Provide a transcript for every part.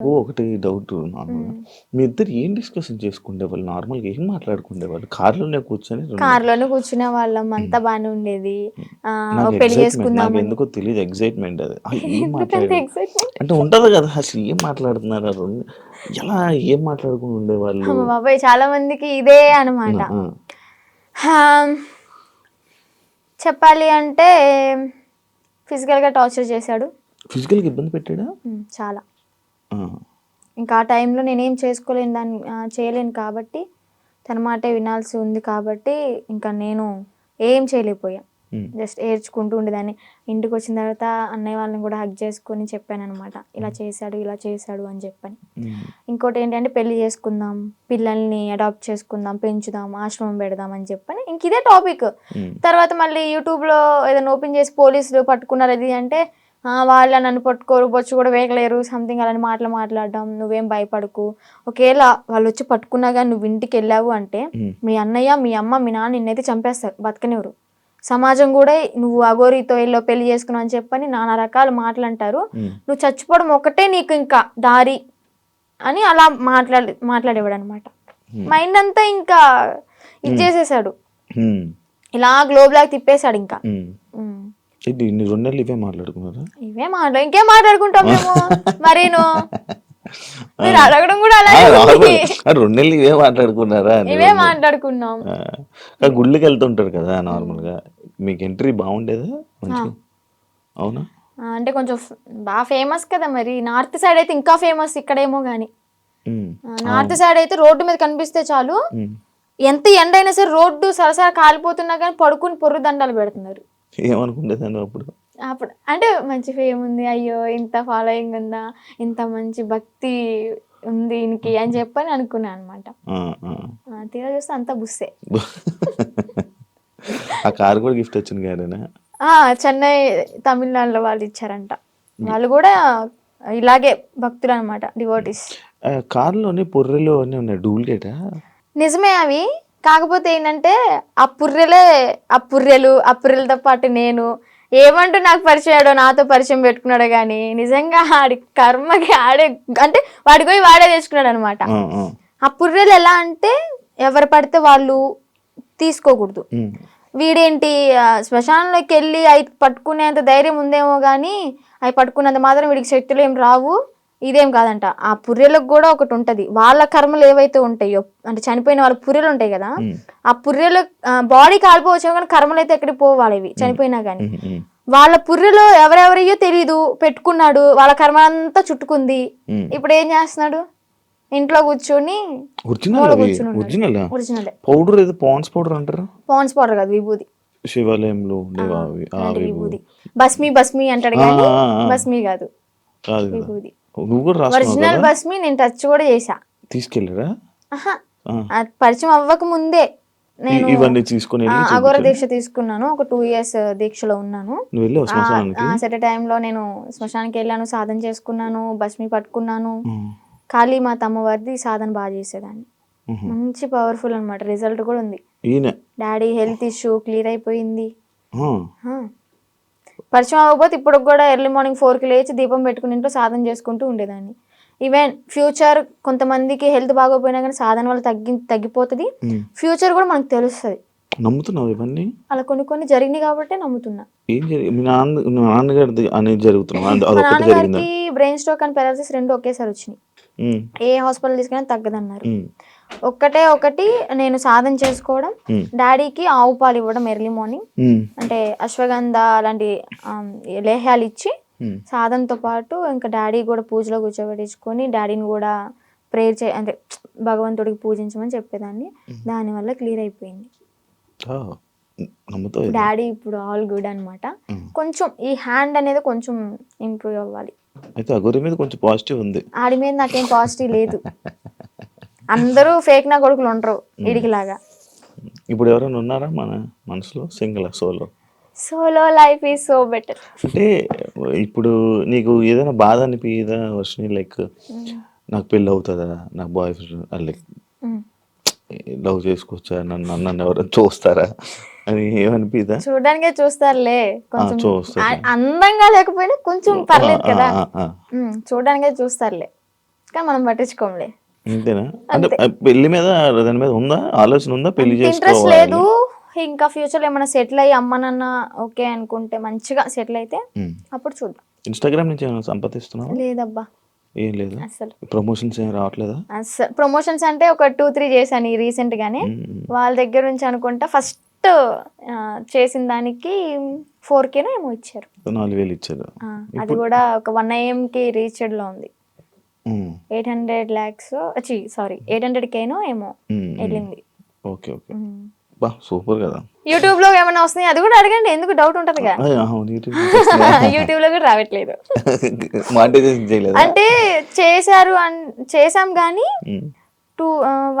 ఒకటి డౌట్ నార్మల్గా. మీ ఇద్దరు ఏం డిస్కషన్ చేసుకుండేవాళ్ళు? నార్మల్గా ఏం మాట్లాడుకుండేవాళ్ళు? కార్లోనే కూర్చొని కార్లోనే కూర్చునే వాళ్ళం. అంతా బాగానే ఉండేది. పెళ్ళి చేసుకుందాం ఎందుకో తెలియదు ఎక్సైట్మెంట్ అది. అంటే ఉంటది కదా అసలు ఏం మాట్లాడుతున్నారు? ఎలా ఏం మాట్లాడుకుని ఉండేవాళ్ళు? బాబాయ్ చాలా మందికి ఇదే హా, చెప్పాలి అంటే physical గా టార్చర్ చేశాడు. physical గా ఇబ్బంది పెట్టాడా? చాలా. ఇంకా ఆ టైంలో నేనేం చేసుకోలేను దాన్ని చేయలేను కాబట్టి తన మాటే వినాల్సి ఉంది కాబట్టి ఇంకా నేను ఏం చేయలేకపోయా. జస్ట్ ఏడ్చుకుంటూ ఉండేదాన్ని. ఇంటికి వచ్చిన తర్వాత అన్నయ్య వాళ్ళని కూడా హక్ చేసుకొని చెప్పాను అనమాట ఇలా చేశాడు ఇలా చేశాడు అని చెప్పని. ఉమ్, ఇంకోటి ఏంటంటే పెళ్ళి చేసుకుందాం పిల్లల్ని అడాప్ట్ చేసుకుందాం పెంచుదాం ఆశ్రమం పెడదాం అని చెప్పని. ఇంక ఇదే టాపిక్ తర్వాత మళ్ళీ యూట్యూబ్లో ఏదైనా ఓపెన్ చేసి పోలీసులు పట్టుకున్నారు అది అంటే "ఆ, వాళ్ళ నన్ను పట్టుకోరు బొచ్చు కూడా వేయలేరు సంథింగ్ అలాంటి మాటలు మాట్లాడడం నువ్వేం భయపడకు. ఒకవేళ వాళ్ళు వచ్చి పట్టుకున్నా కానీ నువ్వు ఇంటికి వెళ్ళావు అంటే మీ అన్నయ్య మీ అమ్మ మీ నాన్న నిన్నైతే చంపేస్తారు బతకనివ్వరు. సమాజం కూడా నువ్వు అగోరితో వెళ్ళో పెళ్ళి చేసుకున్నావు అని చెప్పని నానా రకాల మాటలు అంటారు నువ్వు చచ్చిపోవడం ఒకటే నీకు ఇంకా దారి అని అలా మాట్లాడి మాట్లాడేవాడు అనమాట మైండ్ అంతా ఇంకా ఇది చేసేసాడు. ఇలా గ్లోబ్ లాగా తిప్పేశాడు ఇంకా. ఇన్ని రెండు నెలలు ఇవే మాట్లాడుకున్నారా? ఇవే మాట్లా ఇంకేం మాట్లాడుకుంటాం మేము? మరీను? మీరు అడగడం కూడా రెండు నెలలు ఇవే మాట్లాడుకున్నారా ఇవే మాట్లాడుకున్నాం. గుళ్ళకి వెళ్తుంటారు కదా నార్మల్గా మీకు ఎంట్రీ బాగుండేదా అవునా? అంటే కొంచెం బాగా ఫేమస్ కదా మరి. నార్త్ సైడ్ అయితే ఇంకా ఫేమస్ ఇక్కడేమో గానీ. నార్త్ సైడ్ అయితే రోడ్డు మీద కనిపిస్తే చాలు. ఎంత ఎండ అయినా సరే రోడ్డు సరసర కాలిపోతున్నా కానీ పడుకుని పొర్రు దండాలు పెడుతున్నారు. ఏమనుకుండేదాన్ని అప్పుడు? అప్పుడు అంటే మంచి ఫేమ్ ఉంది. అయ్యో ఇంత ఫాలోయింగ్ ఉందా? ఇంత మంచి భక్తి ఉంది ఈయనకి అని చెప్పని అనుకున్నాను అనమాట. తీరా చూస్తే అంతా బుస్సే. ఆ కారు కూడా గిఫ్ట్ వచ్చింది ఆ, చెన్నై తమిళనాడులో వాళ్ళు ఇచ్చారంట. వాళ్ళు కూడా ఇలాగే భక్తులు అనమాట డివోటీస్ కారులోనే పొర్రెలు అన్నీ ఉన్నాయి డూప్లికేటా? నిజమే అవి. కాకపోతే ఏంటంటే ఆ పుర్రెలే ఆ పుర్రెలు ఆ పుర్రెలతో పాటు నేను ఏమంటూ నాకు పరిచయాడో నాతో పరిచయం పెట్టుకున్నాడో కానీ నిజంగా ఆడి కర్మకి ఆడే అంటే వాడి పోయి వాడే తెచ్చుకున్నాడు అనమాట ఆ, పుర్రెలు ఎలా అంటే ఎవరు పడితే వాళ్ళు తీసుకోకూడదు. వీడేంటి శ్మశానంలోకి వెళ్ళి అవి పట్టుకునేంత ధైర్యం ఉందేమో కానీ అవి పట్టుకున్నంత మాత్రం వీడికి శక్తులు ఏం రావు. ఇదేం కాదంట. ఆ పుర్రెలకు కూడా ఒకటి ఉంటది. వాళ్ళ కర్మలు ఏవైతే ఉంటాయో అంటే చనిపోయిన వాళ్ళ పుర్రెలు ఉంటాయి కదా ఆ పుర్రెలు బాడీ కాలిపోవచ్చు కానీ కర్మలు అయితే ఎక్కడికి పోవాలి ఇవి చనిపోయినా కానీ వాళ్ళ పుర్రెలో ఎవరెవరయ్యో తెలియదు పెట్టుకున్నాడు వాళ్ళ కర్మ అంతా చుట్టుకుంది. ఇప్పుడు ఏం చేస్తున్నాడు? ఇంట్లో కూర్చొని ఒరిజినల్ పౌడర్ ఏదో పాన్స్ పౌడర్ అంటారు? పాన్స్ పౌడర్ కాదు విభూది. శివాలయంలో ఉండేవి భస్మి భస్మి అంటాడు కానీ కాదు కదా. విభూది. నువ్వు కూడా ఒరిజినల్ కదా? భస్మి నేను టచ్ కూడా చేశా. తీసుకెళ్ళారా పరిచయం అవ్వక ముందే నేను ఇవన్నీ తీసుకొని అఘోర. దీక్ష తీసుకున్నాను. ఒక టూ ఇయర్స్ దీక్షలో ఉన్నాను. సెట్ టైంలో నేను శ్మశానానికి వెళ్ళాను సాధన చేసుకున్నాను భస్మి పట్టుకున్నాను. ఉమ్, కాళీమాత అమ్మవారిది సాధన బాగా చేసేదాన్ని. మంచి పవర్ఫుల్ అన్నమాట. రిజల్ట్ కూడా ఉంది. డాడీ హెల్త్ ఇష్యూ క్లియర్ అయిపోయింది. పరిచయం అవ్వకపోతే ఇప్పుడు కూడా ఎర్లీ మార్నింగ్ ఫోర్కి లేచి దీపం పెట్టుకుని ఇంట్లో సాధన చేసుకుంటూ ఉండేదాన్ని. ఈవెన్ ఫ్యూచర్ కొంతమందికి హెల్త్ బాగోపోయినా కానీ సాధన వల్ల తగ్గి తగ్గిపోతుంది. ఫ్యూచర్ కూడా మనకు తెలుస్తుంది. నమ్ముతున్నావు ఇవన్నీ? అలా కొన్ని కొన్ని జరిగినాయి కాబట్టి నమ్ముతున్నా. ఏం జరిగి మీ నాన్న మీ నాన్నగారిది అనేది జరిగిందా నాన్నగారికి బ్రెయిన్ స్ట్రోక్ అండ్ పెరాలసిస్ రెండు ఒకేసారి వచ్చినాయి. ఏ హాస్పిటల్ తీసుకెళ్ళినా తగ్గదన్నారు. ఒక్కటే ఒకటి నేను సాధన చేసుకోవడం. డాడీకి ఆవు పాలు ఇవ్వడం ఎర్లీ మార్నింగ్. అంటే అశ్వగంధ అలాంటి లేహ్యాలు ఇచ్చి. సాధనతో పాటు ఇంకా డాడీ కూడా పూజలో కూర్చోబెట్టించుకొని డాడీని కూడా ప్రేయర్ చే అంటే భగవంతుడికి పూజించమని చెప్పేదాన్ని. దానివల్ల క్లియర్ అయిపోయింది? డాడీ ఇప్పుడు ఆల్ గుడ్ అన్నమాట. ఉమ్. కొంచెం ఈ హ్యాండ్ అనేది కొంచెం ఇంప్రూవ్ అవ్వాలి. అయితే అగోరి మీద కొంచెం పాజిటివ్ ఉంది. ఆడి మీద నాకేం పాజిటివ్ లేదు. అందరూ ఫేక్ నా కొడుకులు ఉండరు వీడికి లాగా ఇప్పుడు ఎవరైనా ఉన్నారా మన మనసులో? Single solo? Solo life is so better. అంటే ఇప్పుడు నీకు ఏదైనా బాధ అనిపించదా వర్షిని లైక్ నాకు పెళ్ళి అవుతుందా? నాకు బాయ్ ఫ్రెండ్ లైక్ లవ్ చేసుకోవచ్చా? నన్ను నన్ను ఎవరైనా చూస్తారా? అని ఏమనిపిదా? చూడడానికే చూస్తారులే. కొంచెం అందంగా లేకపోయినా కొంచెం పర్లేదు కదా. చూడడానికే చూస్తారులే. కానీ మనం పట్టించుకోంలే అంతేనా అంటే పెళ్ళి మీద దాని మీద ఉందా? ఆలోచన ఉందా? పెళ్ళి ఇంట్రెస్ట్ లేదు. ఇంకా ఫ్యూచర్ ఏమైనా సెటిల్ అయ్యి అమ్మ నాన్న ఓకే అనుకుంటే మంచిగా సెటిల్ అయితే. అప్పుడు చూద్దాం. ఇన్స్టాగ్రామ్ నుంచి ఏమైనా సంపాదిస్తున్నావా? లేదబ్బా. ఏం లేదు. అసలు ప్రమోషన్స్ ఏం రావట్లేదా? అసలు ప్రమోషన్స్ అంటే ఒక టూ త్రీ చేశాను రీసెంట్ గానే. వాళ్ళ దగ్గర నుంచి అనుకుంటా ఫస్ట్ చేసిన దానికి ఫోర్ కేనో ఏమో ఇచ్చారు. నాలుగు వేలు ఇచ్చారు. అది కూడా ఒక వన్కి రీచెడ్లో ఉంది. Eight hundred lakhs sorry eight hundred కేనో ఏమో ఉమ్. వెళ్ళింది. ఓకే ఓకే బా సూపర్ కదా. యూట్యూబ్లో ఏమైనా వస్తున్నాయి? అది కూడా అడగండి ఎందుకు డౌట్ అవును, యూట్యూబ్ లో కూడా రావట్లేదు. అంటే చేశారు చేసాం um. Two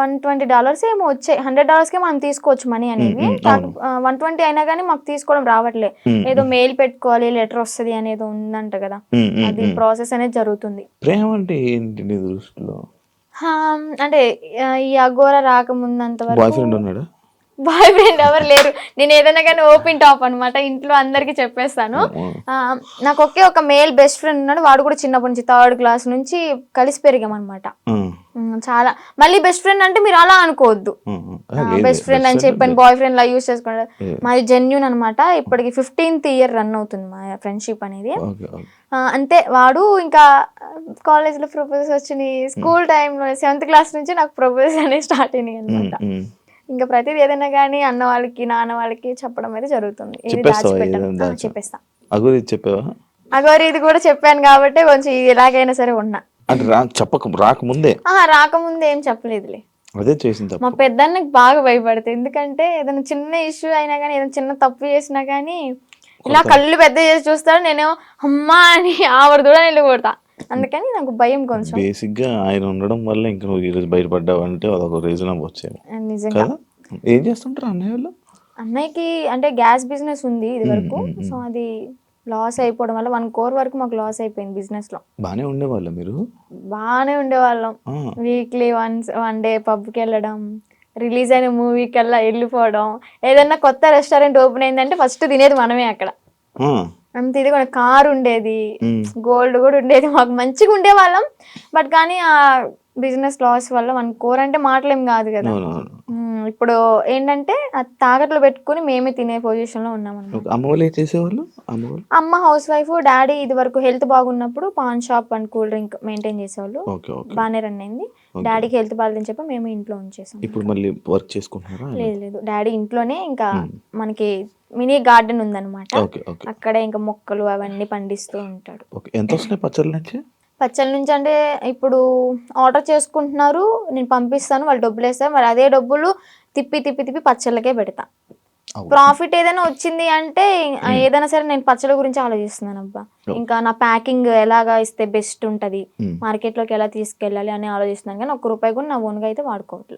one twenty dollars ఏమో వచ్చాయి. హండ్రెడ్ డాలర్స్ కే మనం తీసుకోవచ్చు మనీ అవును. వన్ ట్వంటీ అయినా కానీ మాకు తీసుకోవడం రావట్లే. ఏదో మెయిల్ పెట్టుకోవాలి లెటర్ వస్తుంది అనేది ఉందంట కదా. అది. ప్రాసెస్ అనేది జరుగుతుంది. ప్రేమ అంటే ఏంటి నీ దృష్టిలో? అంటే ఈ అఘోర రాకముందంత వరకు బాయ్ ఫ్రెండ్ ఎవరు లేరు. నేను ఏదైనా కానీ ఓపెన్ టాప్ అనమాట ఇంట్లో అందరికి చెప్పేస్తాను. నాకు ఒకే ఒక మేల్ బెస్ట్ ఫ్రెండ్ ఉన్నాడు. వాడు కూడా చిన్నప్పటి నుంచి థర్డ్ క్లాస్ నుంచి కలిసి పెరిగామన్నమాట. ఉమ్, ఉమ్, చాలా. మళ్ళీ బెస్ట్ ఫ్రెండ్ అంటే మీరు అలా అనుకోవద్దు. బెస్ట్ ఫ్రెండ్ అని చెప్పాను బాయ్ ఫ్రెండ్ లా యూస్ Yeah. మాది జెన్యున్ అనమాట ఇప్పటికి ఫిఫ్టీన్త్ ఇయర్ రన్ అవుతుంది మా ఫ్రెండ్షిప్ అనేది. అంతే. వాడు ఇంకా కాలేజ్లో ప్రపోజల్స్ వచ్చినాయి స్కూల్ టైంలో సెవెంత్ క్లాస్ నుంచి నాకు ప్రపోజల్స్ అనేవి స్టార్ట్ అయినాయి అనమాట. ఇంకా ప్రతిదీ ఏదైనా కానీ అన్న వాళ్ళకి నాన్న వాళ్ళకి చెప్పడం అయితే జరుగుతుంది. ఏది దాచిపెట్టను. చెప్పేస్తా. అగురి చెప్పావా? అగోరి ఇది కూడా చెప్పాను కాబట్టి కొంచెం ఎలాగైనా సరే ఉన్నా. అంటే రా చెప్పక రాకముందే. రాకముందు ఏం చెప్పలేదులే. అదే చేసింది మా పెద్దన్నకి బాగా భయపడుతుంది ఎందుకంటే ఏదైనా చిన్న ఇష్యూ అయినా కానీ ఏదైనా చిన్న తప్పు చేసినా కానీ ఇలా కళ్ళు పెద్ద చేసి చూస్తాడు నేనేమో అమ్మా అని ఆవిడ కూడా నిల్లు కొడతా అందుకని నాకు భయం కొంచెం. బేసిక్గా ఆయన ఉండడం వల్ల ఇంకా నువ్వు ఈరోజు బయటపడ్డావు అంటే అదొక రీజన్ అవ్వచ్చేమో నిజంగా. ఏం చేస్తుంటారు అన్నయ్య వాళ్ళు? అన్నయ్యకి అంటే గ్యాస్ బిజినెస్ ఉంది ఇది వరకు. సో అది లాస్ అయిపోవడం వల్ల వన్ కోర్ వరకు మాకు లాస్ అయిపోయింది బిజినెస్లో బాగానే ఉండేవాళ్ళ మీరు? బాగానే ఉండేవాళ్ళం. వీక్లీ వన్స్ వన్ డే పబ్కి వెళ్ళడం రిలీజ్ అయిన మూవీకి వెళ్ళా వెళ్ళిపోవడం. ఏదన్నా కొత్త రెస్టారెంట్ ఓపెన్ అయిందంటే ఫస్ట్ తినేది మనమే అక్కడ. అంత ఇది కూడా కార్ ఉండేది. గోల్డ్ కూడా ఉండేది. మాకు మంచిగా ఉండేవాళ్ళం. బట్ కానీ ఆ బిజినెస్ లాస్ వల్ల వన్ కోర్ అంటే మాటలేం కాదు కదా. ఇప్పుడు ఏంటంటే తాకట్లు పెట్టుకుని మేమే తినే పొజిషన్లో ఉన్నాం అన్నమాట అమ్మ వాళ్ళు ఏం చేసేవాళ్ళు? అమ్మ వాళ్ళు? అమ్మ హౌస్ వైఫ్ డాడీ ఇది వరకు హెల్త్ బాగున్నప్పుడు pan shop and cool drink maintain చేసేవాళ్ళు. Okay okay. బాగానే రన్ అయింది. డాడీకి హెల్త్ బాగాలేదని చెప్పి మేము ఇంట్లో ఉంచేసాం ఇప్పుడు మళ్ళీ వర్క్ చేసుకుంటున్నారా? లేదు లేదు. డాడీ ఇంట్లోనే ఇంకా. మనకి మినీ గార్డెన్ ఉందన్నమాట. అక్కడే ఇంకా మొక్కలు అవన్నీ పండిస్తూ ఉంటాడు. ఓకే. ఎంత వస్తున్నాయి పచ్చళ్ళ నుంచి? పచ్చళ్ళ నుంచి అంటే ఇప్పుడు ఆర్డర్ చేసుకుంటున్నారు నేను పంపిస్తాను వాళ్ళు డబ్బులు వేస్తారు మరి అదే డబ్బులు తిప్పి తిప్పి తిప్పి పచ్చళ్ళకే పెడతా. ప్రాఫిట్ ఏదైనా వచ్చింది అంటే ఏదైనా సరే నేను పచ్చళ్ళ గురించి ఆలోచిస్తున్నాను అబ్బా. ఇంకా నా ప్యాకింగ్ ఎలాగా ఇస్తే బెస్ట్ ఉంటది. మార్కెట్లోకి ఎలా తీసుకెళ్ళాలి అని ఆలోచిస్తున్నాను. కానీ ఒక్క రూపాయి కూడా నా ఓన్గా అయితే వాడుకోవట్లేదు.